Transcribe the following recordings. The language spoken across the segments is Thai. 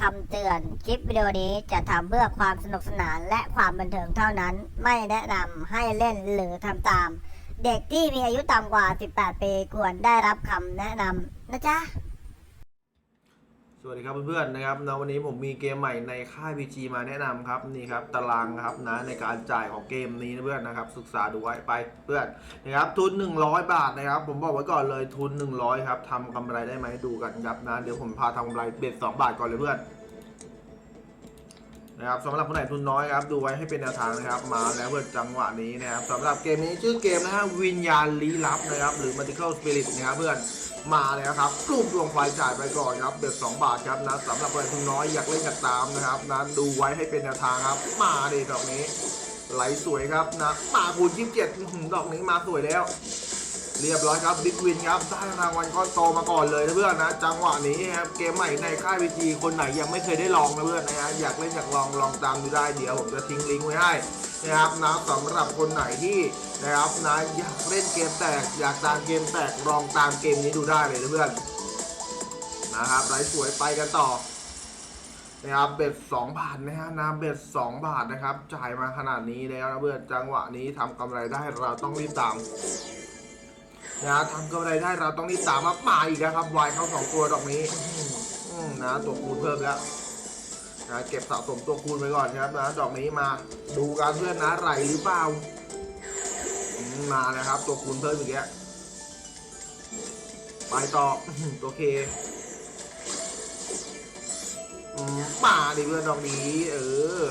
คำเตือน คลิปวิดีโอนี้จะทำเพื่อความสนุกสนานและความบันเทิงเท่านั้น ไม่แนะนำให้เล่นหรือทำตาม เด็กที่มีอายุต่ำกว่า 18 ปีควรได้รับคำแนะนำนะจ๊ะ วัสดีครับเพื่อนๆนะครับนะวันนี้ผมมีเกมใหม่ในค่าย PG มาแนะนำครับนี่ครับตารางครับนะในการจ่ายของเกมนี้นะเพื่อนนะครับศึกษาดูไว้ไปเพื่อนนะครับทุน 100 บาทนะครับ ผมบอกไว้ก่อนเลยทุน 100ครับทำกำไรได้ไหมดูกันครับนะเดี๋ยวผมพาทำกำไรเบ็ด2บาทก่อนเลยเพื่อน นะครับสำหรับคนไหนทุนน้อยครับดูไว้ให้เป็นแนวทางนะครับ มาแล้วเพื่อนจังหวะนี้นะครับสำหรับเกมนี้ชื่อเกมนะฮะวิญญาณลี้ลับนะครับ หรือ Magical Spirit นะครับเพื่อนมาแล้วครับกลุ่มดวงไฟจ่ายไปก่อนครับเดือด2บาทครับนะสำหรับใครทุนน้อยอยากเล่นกับตามนะครับนะดูไว้ให้เป็นแนวทางครับ มาเดีดอกนี้ ไหลสวยครับนะมาคูณ27อื้อหือดอกนี้มาสวยแล้ว เรียบร้อยครับบิ๊กวินครับได้รางวัลก้อนโตมาก่อนเลยนะเพื่อนนะจังหวะนี้ครับเกมใหม่ในค่ายวีจีคนไหนยังไม่เคยได้ลองนะเพื่อนนะฮะอยากเล่นอยากลองลองตามดูได้เดี๋ยวผมจะทิ้งลิงก์ไว้ให้นะครับนะสำหรับคนไหนที่นะครับนะอยากเล่นเกมแตก อยากตามเกมแตกลองตามเกมนี้ดูได้เลยนะเพื่อนนะครับไหลสวยไปกันต่อนะครับเบ็ด2บาทนะฮะนะเบ็ด2บาทนะครับ จ่ายมาขนาดนี้แล้วนะเพื่อนจังหวะนี้ทำกำไรได้เราต้องรีบตาม นะทำกำไรได้เราต้องรีบตามมามาอีกแล้วครับวายเข้าสองตัวดอกนี้นะตัวคูณเพิ่มแล้วนะเก็บสะสมตัวคูณไปก่อนครับนะดอกนี้มาดูการเพื่อนนะไหลหรือเปล่ามาแล้วครับ ตัวคูณเพิ่มอีกแล้วไปต่อตัวเคอืมมาดิเพื่อนดอกนี้ เออ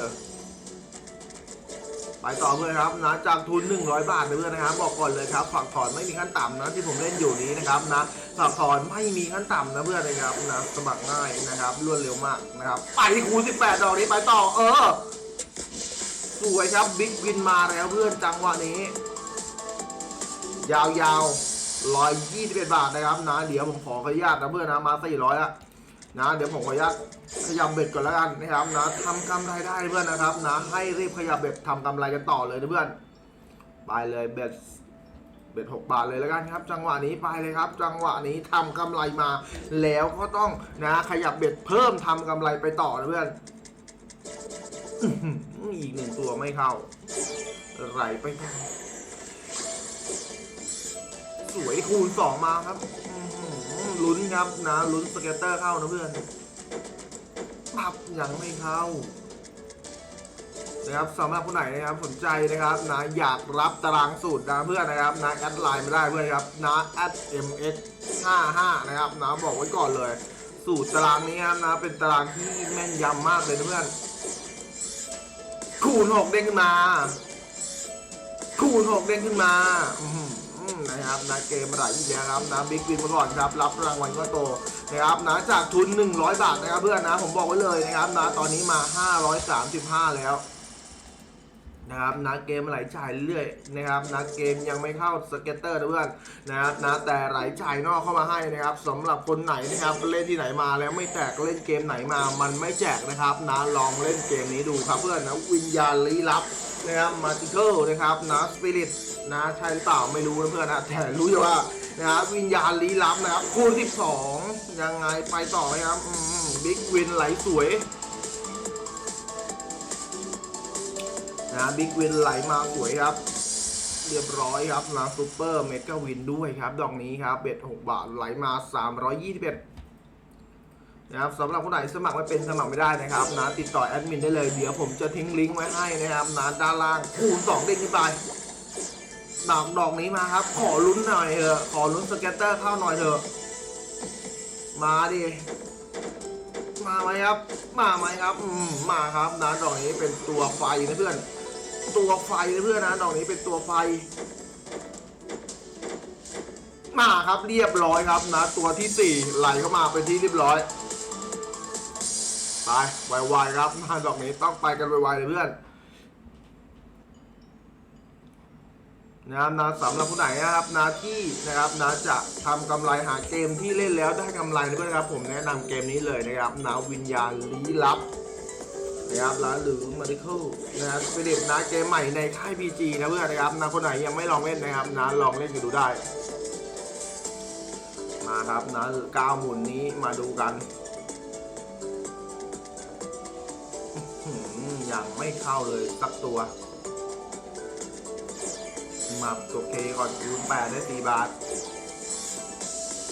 ไปต่อเพื่อนครับนะจากทุน 100 บาทนะเพื่อนนะครับบอกก่อนเลยครับฝากถอนไม่มีขั้นต่ำนะที่ผมเล่นอยู่นี้นะครับนะฝากถอนไม่มีขั้นต่ำนะเพื่อนนะครับนะสมัครง่ายนะครับรวดเร็วมากนะครับไปคูณ18 ดอกนี้ไปต่อเออสวยครับบิ๊กวินมาแล้วเพื่อนจังหวะนี้ ยาวๆ121 บาทนะครับนะเดี๋ยวผมขออนุญาตนะเพื่อนนะมา400ล้ว นะเดี๋ยวผมขออนุญาตขยับเบ็ดก่อนแล้วกันนะครับนะทำกำไรได้เพื่อนนะครับนะให้รีบขยับเบ็ดทำกำไรกันต่อเลยนะเพื่อนไปเลยเบ็ดเบ็ดหกบาทเลยแล้วกันครับ จังหวะนี้ไปเลยครับ จังหวะนี้ทำกำไรมา แล้วก็ต้องนะขยับเบ็ดเพิ่มทำกำไรไปต่อนะเพื่อนอีกหนึ่งตัวไม่เข้าไหลไปสวยคูณสองมาครับ ลุ้นครับนะลุ้นสเก็ตเตอร์เข้านะเพื่อนปับยังไม่เข้านะครับสำหรับผู้ไหนนะครับสนใจนะครับนะอยากรับตารางสูตรนะเพื่อนนะครับนะแอดไลน์มาได้เพื่อนครับนะ @mx 55นะครับนะบอกไว้ก่อนเลย สูตรตารางนี้ครับนะเป็นตารางที่แม่นยำมากเลยนะเพื่อนคูณหกเด้งขึ้นมา คูณหกเด้งขึ้นมาอื นะครับนะเกมอะไรอีกแล้วครับนะบิ๊กวินมาก่อนครับรับรางวัลก็โตนะครับนะจากทุน 100 บาทนะครับเพื่อนนะผมบอกไว้เลยนะครับนะตอนนี้มา 535 แล้วนะครับนะเกมไหลจ่ายเรื่อยนะครับนะเกมยังไม่เข้าสเก็ตเตอร์นะเพื่อนนะครับนะแต่ไหลจ่ายนอกเข้ามาให้นะครับสำหรับคนไหนนะครับเล่นที่ไหนมาแล้วไม่แตกเล่นเกมไหนมา มันไม่แจกนะครับนะลองเล่นเกมนี้ดูครับเพื่อนนะวิญญาณลี้ลับ นะครับมาติเคิลนะครับนะสปิริตนะใช่หรือเปล่าไม่รู้นะเพื่อนนะแต่รู้อยู่ว่านะครับวิญญาณลี้ลับนะครับคูณ12 ยังไงไปต่อไหมครับบิ๊กวินไหลสวยนะบิ๊กวินไหลมาสวยครับ เรียบร้อยครับนะซูเปอร์เมกาวินด้วยครับ ดอกนี้ครับเบ็ด6บาทไหลมา 321 นะครับสำหรับผู้ไหนสมัครไม่เป็นสมัครไม่ได้นะครับนะติดต่อแอดมินได้เลยเดี๋ยวผมจะทิ้งลิงก์ไว้ให้นะครับนะด้านล่างคูณ2เด้งขึ้นไปดอกดอกนี้มาครับ ขอลุ้นหน่อยเถอะขอลุ้นสเก็ตเตอร์เข้าหน่อยเถอะมาดิมาไหมครับ มาไหมครับอืมมาครับนะดอกนี้เป็นตัวไฟนะเพื่อน ตัวไฟนะเพื่อนนะดอกนี้เป็นตัวไฟ มาครับเรียบร้อยครับนะ ตัวที่สี่ไหลเข้ามาเป็นที่เรียบร้อย ไปไวๆครับนะดอกนี้ต้องไปกันไวๆเลยเพื่อนนะครับนะสำหรับผู้ไหนนะครับนะที่นะครับนะจะทำกำไรหาเกมที่เล่นแล้วได้กำไรนะเพื่อนครับ ผมแนะนำเกมนี้เลยนะครับนะวิญญาณลี้ลับนะครับแล้วหรือมาริเคิลนะครับเป็นเด็กนะเกมใหม่ในค่าย PG นะเพื่อนนะครับนะคนไหนยังไม่ลองเล่นนะครับนะลองเล่นกันดูได้ มาครับนะก้าวหมุนนี้มาดูกัน ยังไม่เข้าเลยสักตัวมาตัวเคก่อนคูณแปดได้สี่บาท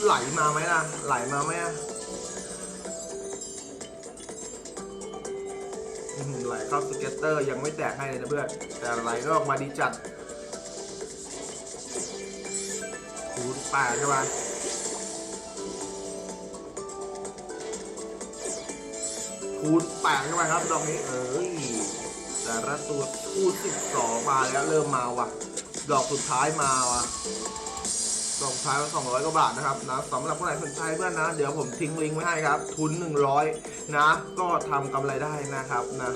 ไหลมาไหมล่ะ ไหลมาไหมอะไหลเข้าสเก็ตเตอร์ยังไม่แตกให้เลยนะเพื่อน แต่ไหลก็ออกมาดีจัดคูณแปดใช่ไหม คูณแปดใช่ไหมครับดอกนี้เอ้ยแต่ละตัวคูณสิบสองมาแล้วเริ่มมาว่ะ ดอกสุดท้ายมาว่ะดอกสุดท้ายมาสองร้อยกว่าบาทนะครับนะสำหรับคนไหนสนใจเพื่อนนะ เดี๋ยวผมทิ้งลิงก์ไว้ให้ครับ ทุนหนึ่งร้อยนะ ก็ทำกำไรได้นะครับนะ